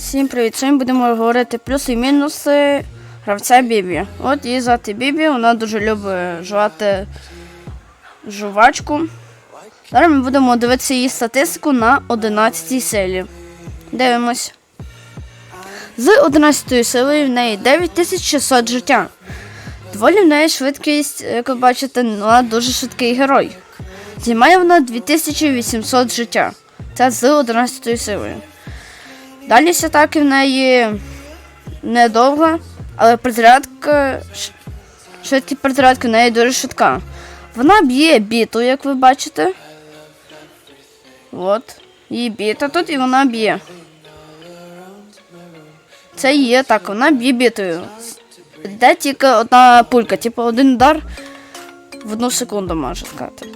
Всім привіт! Сьогодні будемо говорити плюси і мінуси гравця Бібі. От її звати Бібі, вона дуже любить жувати жувачку. Зараз ми будемо дивитися її статистику на 11 силі. Дивимось. З 11 силою в неї 9600 життя. Доволі в неї швидкість, як ви бачите, вона дуже швидкий герой. Займає вона 2800 життя. Це з 11 силою. Дальність атаки в неї недовга, але перезарядка, швидкість перезарядки в неї дуже швидка. Вона б'є біту, як ви бачите. От. Її біта тут і вона б'є. Це її атака, вона б'є бітою. Йде тільки одна пулька, типу один удар в одну секунду, можна сказати.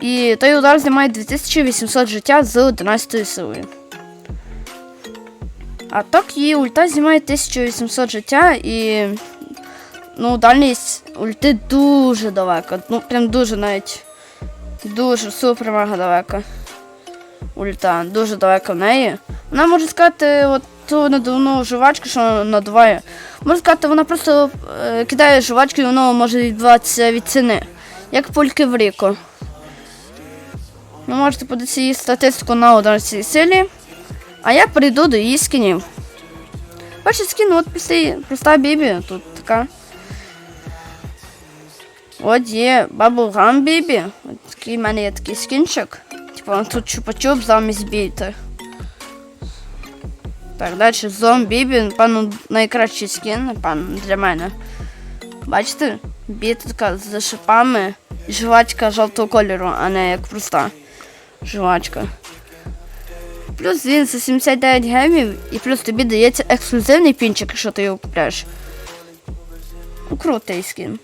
І той удар знімає 2800 життя з 11 силою. А так її ульта знімає 1800 життя і. Ну, дальність ульти дуже далеко. Ну, прям дуже навіть. Дуже супер мега далеко. Ульта, дуже далеко в неї. Вона може сказати, от ту надувну жувачку, що надуває. Можна сказати, вона просто е, кидає жувачку і воно може відбуватися від ціни. Як пульки в ріку. Ви можете подивитися її статистику на 11 силі. А я перейду до її скінів. Перший скін, от простий, проста бібі, тут така. От є Bubblegum Бібі. От такий в мене є такий скінчик. Типу тут чупа-чуп замість біти. Так, далі Зом Бібі, напевно, найкращий скін, напевно, для мене. Бачите? Біта така з шипами і жвачка жовтого кольору, а не як проста жвачка. Плюс він за 79 гемів, і плюс тобі дається ексклюзивний пінчик, якщо ти його купляєш. Ну, крутий скін.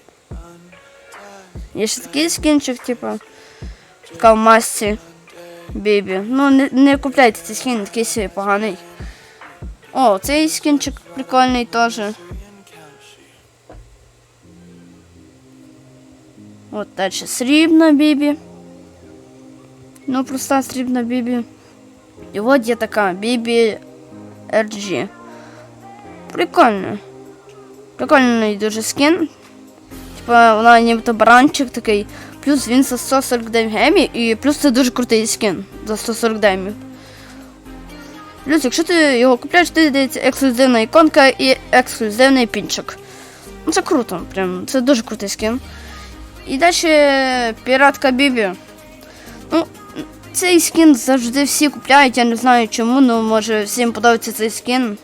Є ще такий скінчик, типу, така в бібі. Ну, не, не купляйте цей скін, такий поганий. О, цей скінчик прикольний теж. От далі срібна бібі. Ну, проста срібна бібі. І от є така Бібі RG. Прикольно. Прикольний дуже скін. Типа вона нібито баранчик такий. Плюс він за 149 гемів і плюс це дуже крутий скін за 140 гемів. Плюс, якщо ти його купляєш, ти дається ексклюзивна іконка і ексклюзивний пінчик. Ну це круто, прям це дуже крутий скін. І далі піратка Бібі. Ну, цей скін завжди всі купляють, я не знаю чому, ну може всім подобається цей скін.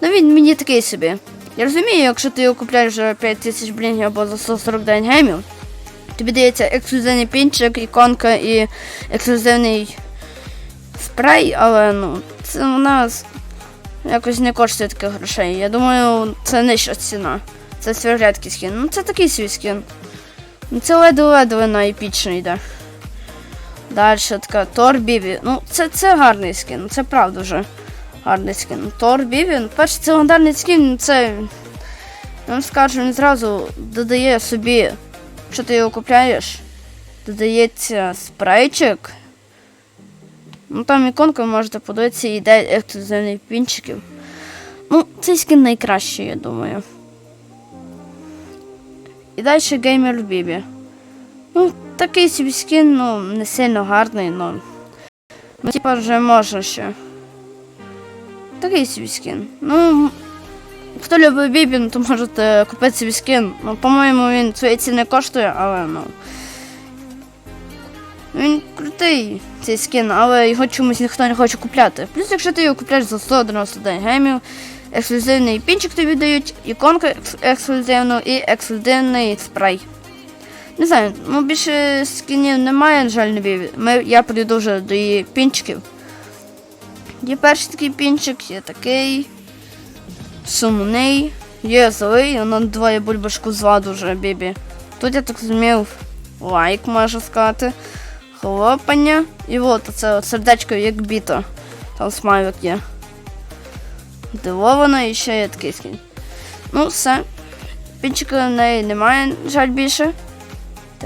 Ну він мені такий собі. Я розумію, якщо ти його купляєш за 5000 блінгів або за 149 гемів, тобі дається ексклюзивний пінчик, іконка і ексклюзивний спрей, але ну, це у нас якось не коштує таких грошей. Я думаю, це нижча ціна. Це свіжрядкий скін. Ну це такий свій скін. Ну це ледве-ледве на епічний йде. Далі така Тор Бібі. Ну, це, це гарний скін, це правда вже гарний скін. Тор Бібі, ну, перше, це легендарний скін, це. Я вам скажу, він зразу додає собі, що ти його купляєш, додається спрейчик. Ну там іконка ви можете подивитися і йде ексклюзивних пінчиків. Ну, цей скін найкращий, я думаю. І далі геймер Бібі. Ну, такий собі ну, не сильно гарний, ну. Ну, типа вже можна ще. Такий собі скін. Ну, хто любить Бібі, ну, то можете купити собі скін. Ну, по-моєму, він своєї ціни коштує, але ну. Він крутий, цей скін, але його чомусь ніхто не хоче купляти. Плюс, якщо ти його купляєш за 199 гемів, ексклюзивний пінчик тобі дають, іконку ексклюзивну і ексклюзивний спрей. Не знаю, ну більше скінів немає, на жаль, бібі. Ми, я прийду вже до її пінчиків. Є перший такий пінчик, є такий. Сумний, є злий, воно двоє бульбашку зла дуже бібі. Тут я так зрозумів лайк, можна сказати. Хлопання. І от от сердечко як біто. Там смайлик є. Дивовано і ще є такий скін. Ну, все. Пінчика в неї немає, жаль, більше.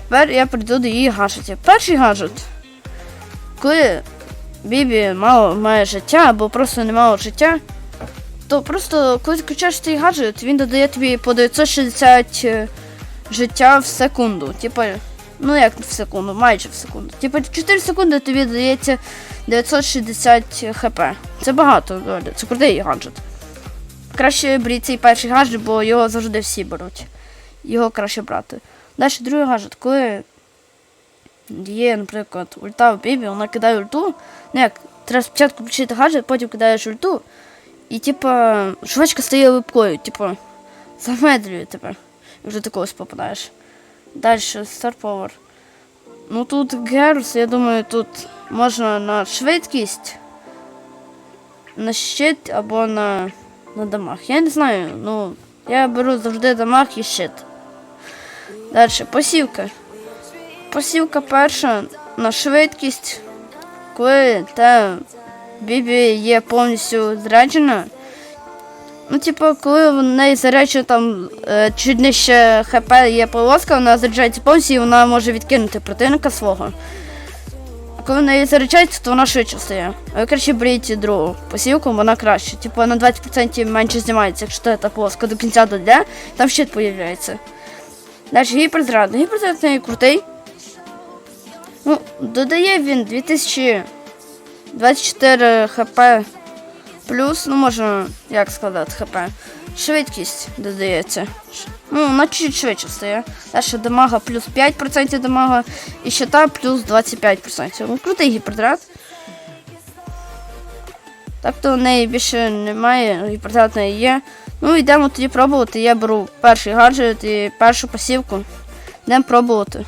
Тепер я прийду до її гаджетів. Перший гаджет. Коли Бібі мало має життя або просто не мало життя, то просто коли включаєш цей гаджет, він додає тобі по 960 е, життя в секунду. Типа, ну як в секунду, майже в секунду. Типа 4 секунди тобі дається 960 хп. Це багато. Це крутий гаджет. Краще беріть цей перший гаджет, бо його завжди всі беруть. Його краще брати. Далі другий гаджет, коли є, наприклад, ульта в бібі, вона кидає ульту. Ну як, треба спочатку включити гаджет, потім кидаєш ульту. І типа жвачка стає липкою, типа, замедлює тебе. Якщо ти когось попадаєш. Далі Star Power. Ну тут Герус, я думаю, тут можна на швидкість, на щит або на, на дамаг. Я не знаю, ну, я беру завжди дамаг і щит. Далі, посівка. Посівка перша на швидкість, коли та бібі є повністю зраджена. Ну, типу, коли в неї заряджена там е, чуть нижче ХП є полоска, вона заряджається повністю і вона може відкинути противника свого. А коли в неї заряджається, то вона швидше стає. А ви краще беріть другу посівку, вона краще. Типу на 20% менше знімається, якщо та полоска до кінця дойде, там щит появляється. Далі гіперзряд. Гіперзряд не крутий. Ну, додає він 2024 хп плюс, ну можна як сказати, хп. Швидкість додається. Ну, на чуть швидше стає. Далі дамага плюс 5% дамага і щита плюс 25%. Ну, крутий гіпердрат. Так то в неї більше немає, гіпердрат в неї є. Ну, йдемо тоді пробувати. Я беру перший гаджет і першу пасівку. Йдемо пробувати.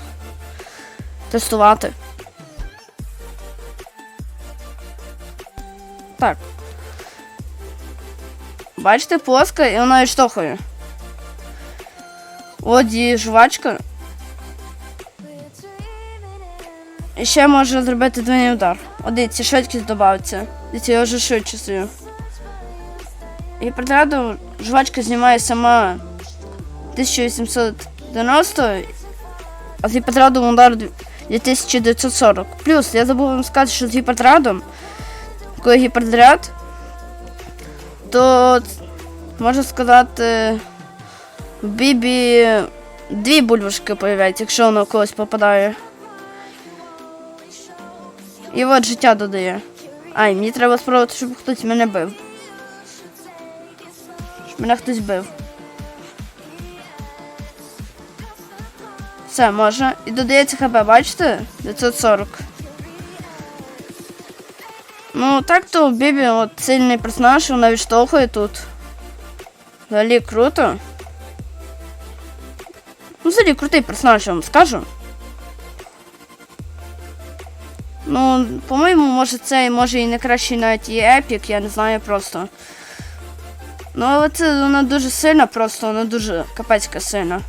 Тестувати. Так. Бачите, плоска і вона відштовхує. От її жвачка. І ще може зробити двойний удар. От дивіться, швидкість додається. Дивіться, я вже швидше стою. І притраду жвачка знімає сама 1890, а з гіпотрадом удар 2940. Плюс, я забув вам сказати, що з гіпотрадом, коли гіпердряд, то можна сказати, в бібі дві бульбашки появляються, якщо воно когось попадає. І от життя додає. Ай, мені треба спробувати, щоб хтось мене бив. Мене хтось бив. Все, можна. І додається хп, бачите? 940. Ну, так то Бібі от сильний персонаж, вона відштовхує тут. Взагалі круто. Ну, взагалі крутий персонаж, я вам скажу. Ну, по-моєму, може це може і не кращий навіть і епік, я не знаю просто. Ну, але це вона дуже сильна, просто вона дуже капецька сильна.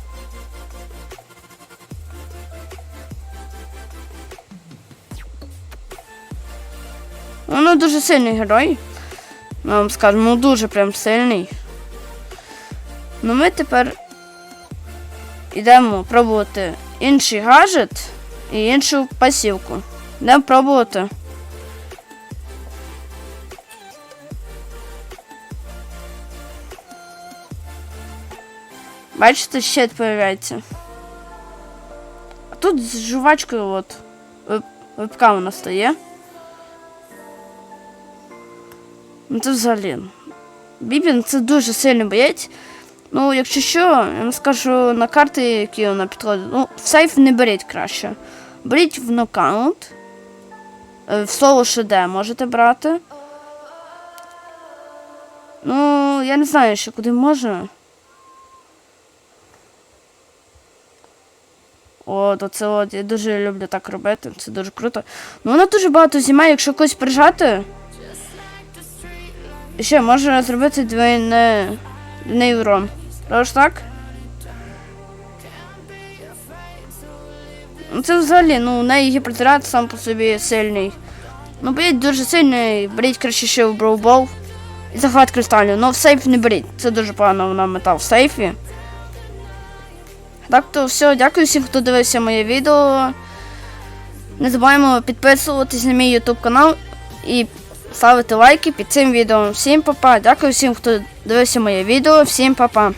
Вона дуже сильний герой. Ми вам скажемо, ну дуже прям сильний. Ну ми тепер йдемо пробувати інший гаджет і іншу пасівку. Йдемо пробувати. Бачите, щит появляється. А тут з жувачкою от веб- вебка вона стає. Ну це взагалі. Бібін це дуже сильний боєць. Ну, якщо що, я вам скажу на карти, які вона підходить. Ну, в сейф не беріть краще. Беріть в нокаут. Е, В соло ШД можете брати. Ну, я не знаю, ще куди можна. От, оце от, я дуже люблю так робити, це дуже круто. Ну, вона дуже багато знімає, якщо когось прижати. Ще можна зробити двойне двойний урон. Тож так? Ну це взагалі, ну у неї гіперзаряд сам по собі сильний. Ну беріть дуже сильний, беріть краще ще в броубол і захват кристалів. Ну в сейф не беріть. Це дуже погано вона мета в сейфі. Так то все, дякую всім, хто дивився моє відео. Не забуваємо підписуватись на мій YouTube канал і ставити лайки під цим відео. Всім па-па. Дякую всім, хто дивився моє відео. Всім па-па.